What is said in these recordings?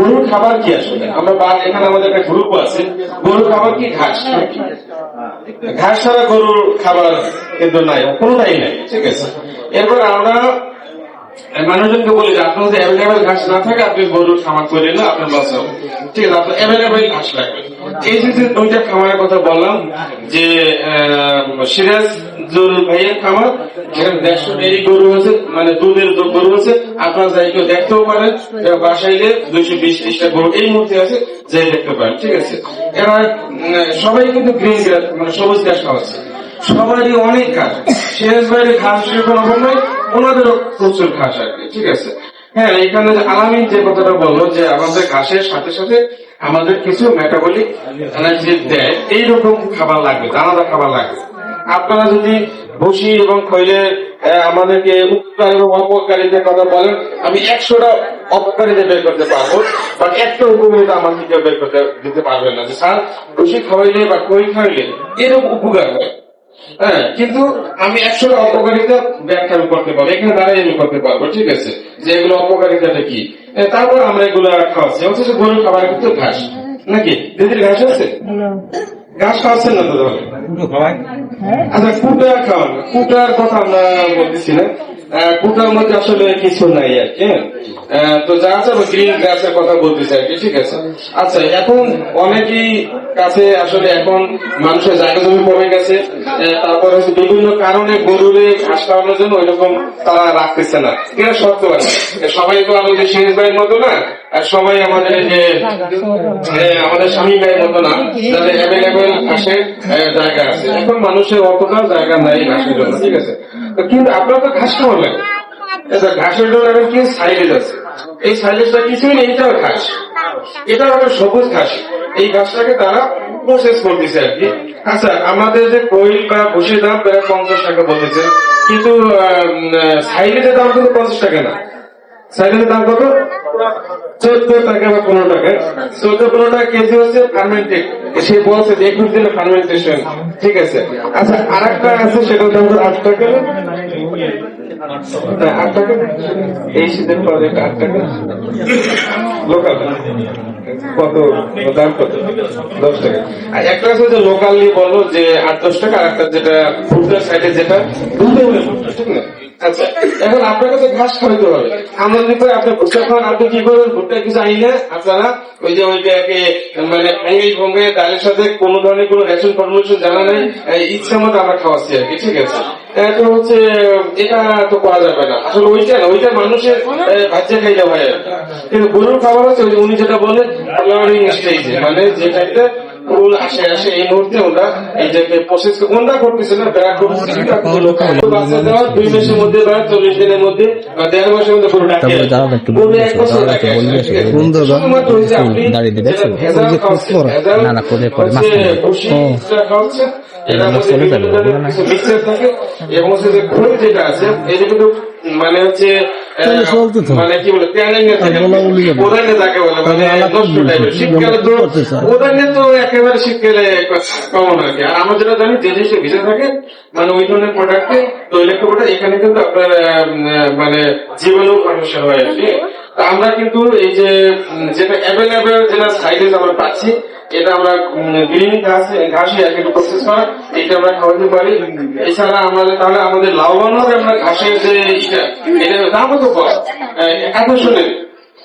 গরুর খাবার কি আসলে? আমরা বা- এখানে আমাদের একটা গ্রুপ আছে। গরুর খাবার কি ঘাস? ঘাস ছাড়া গরুর খাবার কিন্তু নাই কোনটাই নাই ঠিক আছে? এরপর আমরা মানুষজনকে বলি যে আপনার অ্যাভেলেবেল ঘাস না থাকে, আপনি গরুর খামার করে না আপনার লস ঠিক আছে, আপনার অ্যাভেলেবেল ঘাস লাগবে। এই যে দুইটা খামারের কথা বললাম, যে সিরাজ জুল ভাইয়ের খামার, যেখানে দেড়শো ডেরি গরু আছে মানে দুধের গরু আছে, আপনারা যাই কেউ দেখতেও পারেন বাসায় দুইশো বিশ ত্রিশটা গরু এই মুহূর্তে আছে, যাই দেখতে পারেন, ঠিক আছে? এরা সবাই কিন্তু গ্রিন গ্রাস মানে সবুজ ঘাস খাওয়াচ্ছে। সবারই অনেক ঘাস। সিরাজ ভাইয়ের ঘাস কোনো অভাব নাই ওনাদেরও প্রচুর ঘাস আর ঠিক আছে? হ্যাঁ এখানে আলামিন যে কথাটা বলল যে আমাদের ঘাসের সাথে সাথে আমাদের কিছু মেটাবলিক এনার্জি দেয়, এইরকম খাবার লাগবে দানাদার খাবার লাগবে। আপনারা যদি ভুসি এবং খৈলে আমাদেরকে উপকার এবং অপকারিতার কথা বলেন, আমি একশোটা অপকারিতা বের করতে পারব বাট একটা উপকারিতা আমাকে কেউ বের করতে দিতে পারবেন না। যে স্যার, ভুসি খাওয়াইলে বা খই খাওয়াইলে এরকম উপকার হয় হ্যাঁ কিন্তু আমি একশো অপকারিতা ব্যাখ্যা আমি করতে পারব এখানে দাঁড়াই আমি করতে পারব ঠিক আছে? যে এগুলো অপকারিতাটা কি? তারপর আমরা এগুলো খাওয়াচ্ছি অথচ গরুর খাবার কিন্তু ঘাস নাকি? দিদির ঘাস আছে? ঘাস খাওয়াচ্ছেন না তো তাহলে? আচ্ছা কুটা খাওয়ান কুটার কথা আমরা বলতেছি না। কুটার মধ্যে আসলে কিছু নাই আর কি হ্যাঁ? তো যা আছে গ্রিন গ্রাসের কথা আর কি ঠিক আছে? আচ্ছা এখন অনেকেই কাছে আসলে এখন মানুষের জায়গা জমি কমে গেছে তারপর হচ্ছে বিভিন্ন কারণে গরুরে ঘাস খাওয়ানোর জন্য ওইরকম তারা রাখতেছে না। এটা সত্য আছে? সবাই তো আমাদের শেষ ভাইয়ের মতো না আর সবাই আমাদের যে আমাদের স্বামী ভাইয়ের মতো না যাদের অ্যাভেলেবেল ঘাসের জায়গা আছে। এখন মানুষের অতটা জায়গা নাই ঘাসের জন্য ঠিক আছে? তো কিন্তু আপনার তো ঘাস খাওয়ালেন আচ্ছা, ঘাসের জন্য এখন কি সাইলেজ আছে? এই সাইলেজটা কিছুই নেই এটাও ঘাস এটা হলো সবুজ ঘাস। এই ঘাসটাকে তারা প্রসেস করতেছে আর কি। আচ্ছা আমাদের যে কোয়েল বা ভুষির দাম প্রায় পঞ্চাশ টাকা বলতেছে। কিন্তু সাইলেজের দাম কিন্তু পঞ্চাশ টাকা না। সাইকেলের দাম কত? চোদ্দ টাকা বা পনেরো টাকা। চোদ্দ পনেরো টাকা কেজি হচ্ছে ফার্মেন্টেড সে বলছে যে একুশ দিনে ফার্মেন্টেশন ঠিক আছে। আচ্ছা আর একটা আছে, সেটার দাম হলো আট টাকা। আট টাকা এই আট টাকা লোকাল কত? দাম কত? দশ টাকা। আর একটা লোকালি বলো যে আট দশ টাকা, আর একটা যেটা ফুটের সাইডে যেটা ঠিক না এখন আপনার কাছে ঘাস খাওয়াইতে হবে, আমরা যদি কই আপনি ভুট্টা খান, আপনি কি করবেন ভুট্টা কিছু আনি না, আপনারা ওই যে ওইটাকে মানে ভেঙে ভঙ্গে ডালের সাথে কোনো ধরনের কোনো রেশন ফর্মুলেশন জানা নেই ইচ্ছা মতো আমরা খাওয়াচ্ছি আর কি, ঠিক আছে? তো হচ্ছে, এটা তো করা যাবে না। আসলে ওইটা ওইটা মানুষের ভাজ্যে খাইলে কি। কিন্তু গরুর খাবার হচ্ছে উনি যেটা বলেন মানে যে টাইপের ফুল আসে আসে এই মুহূর্তে ওরা এইটাকে প্রসেস ওনরা করতেছে না বেড়া করতেছে বাচ্চা দেওয়ার দুই মাসের মধ্যে বা চল্লিশ দিনের মধ্যে বা দেড় মাসের মধ্যে গরু ডাকে গরু এক বছর ডাকে? শুধুমাত্র আপনি? ভেজাল। ভেজাল খাওয়াচ্ছে, বিভিন্ন ধরনের থাকে এবং হচ্ছে যে খোল যেটা আছে এটা কিন্তু মানে হচ্ছে আহ, চলে চলতে। মানে কি বলে ট্যানিং থাকে। প্রধানে বলে মানে নষ্ট টাইপের। শীতকালে তো প্রধানে তো একেবারে শীতকালে কমন আর কি। আর আমরা যেটা জানি যে জিনিসটা ভিজে থাকে মানে ওই ধরনের প্রোডাক্টে তৈলাক্ত প্রোডাক্ট এখানে কিন্তু আপনার মানে জীবাণু সমস্যা হয় আর কি। আমরা কিন্তু এই যে যেটা অ্যাভেলেবেল যেটা সাইডেজ আমরা পাচ্ছি এটা আমরা গ্রিন ঘাস কি প্রসেস এটা আমরা খাওয়াতে পারি। এছাড়া আমাদের, তাহলে আমাদের লাভবান হবে আমরা ঘাসের যে এটা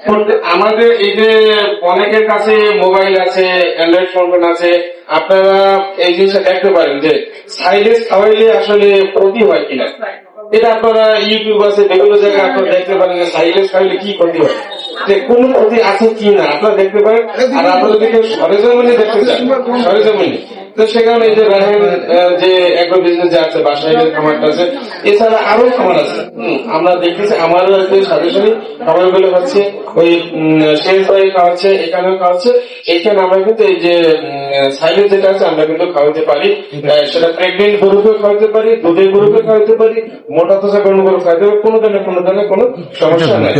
প্রত্যেক- আমাদের এই যে অনেকের কাছে মোবাইল আছে, অ্যান্ড্রয়েড ফোন আছে, আপনারা এই জিনিসটা দেখতে পারেন যে সাইলেজ খাওয়াইলে আসলে ক্ষতি হয় কিনা। এটা আপনারা ইউটিউব আছে বিভিন্ন জায়গায় আপনারা দেখতে পারেন যে সাইলেজ খাওয়াইলে কি ক্ষতি হয়। যে কোন ক্ষতি আছে কি না আপনারা দেখতে পারেন। আর আপনারা যদি কেউ সরেজমিনে দেখতে চান সরেজমিনে তো সেখানে এই যে রাহেন যে এগ্রো বিজনেস যে আছে বাসায় খামারটা আছে এছাড়া আরও খামার আছে। আমরা দেখতেছি আমারও একটু সাজেশনে খাবারগুলো হচ্ছে ওই শেষ বাড়ি খাওয়াচ্ছে এখানেও খাওয়াচ্ছে। এখানে আমরা কিন্তু এই যে সাইলেজ যেটা আছে আমরা কিন্তু খাওয়াতে পারি। সেটা প্রেগনেন্ট গরুকে খাওয়াতে পারি দুধের গরুকে খাওয়াতে পারি মোটা তোষা গরু গরু খাওয়াতে পারি কোনো ধরনের কোনো ধরনের কোনো সমস্যা নাই।